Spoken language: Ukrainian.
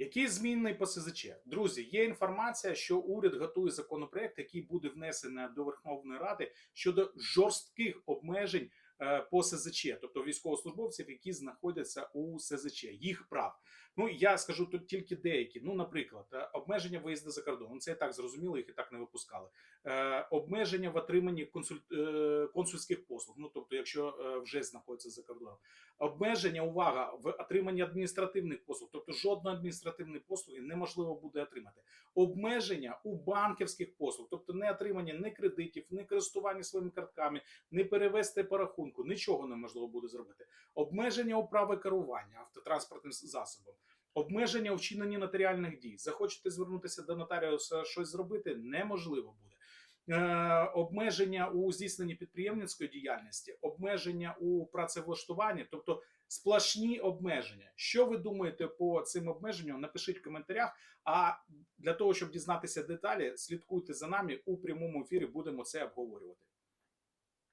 Який змінний по СЗЧ? Друзі, є інформація, що уряд готує законопроект, який буде внесений до Верховної Ради щодо жорстких обмежень е, по СЗЧ, тобто військовослужбовців, які знаходяться у СЗЧ, їх прав. Ну я скажу тут тільки деякі. Ну, наприклад, е, обмеження виїзду за кордон. Це і так зрозуміло, їх і так не випускали. Е, обмеження в отриманні консуль... е, консульських послуг. Ну тобто, якщо вже знаходиться за кордоном, обмеження, увага в отриманні адміністративних послуг, тобто жодної адміністративної послуги неможливо буде отримати. Обмеження у банківських послуг, тобто не отримання ні кредитів, ні користування своїми картками, не перевести по рахунку, нічого неможливо буде зробити. Обмеження у праві керування автотранспортним засобом. Обмеження у вчиненні нотаріальних дій. Захочете звернутися до нотаріуса щось зробити, неможливо буде. Е, обмеження у здійсненні підприємницької діяльності, обмеження у працевлаштуванні, тобто сплошні обмеження. Що ви думаєте по цим обмеженням? Напишіть в коментарях. А для того, щоб дізнатися деталі, слідкуйте за нами у прямому ефірі. Будемо це обговорювати.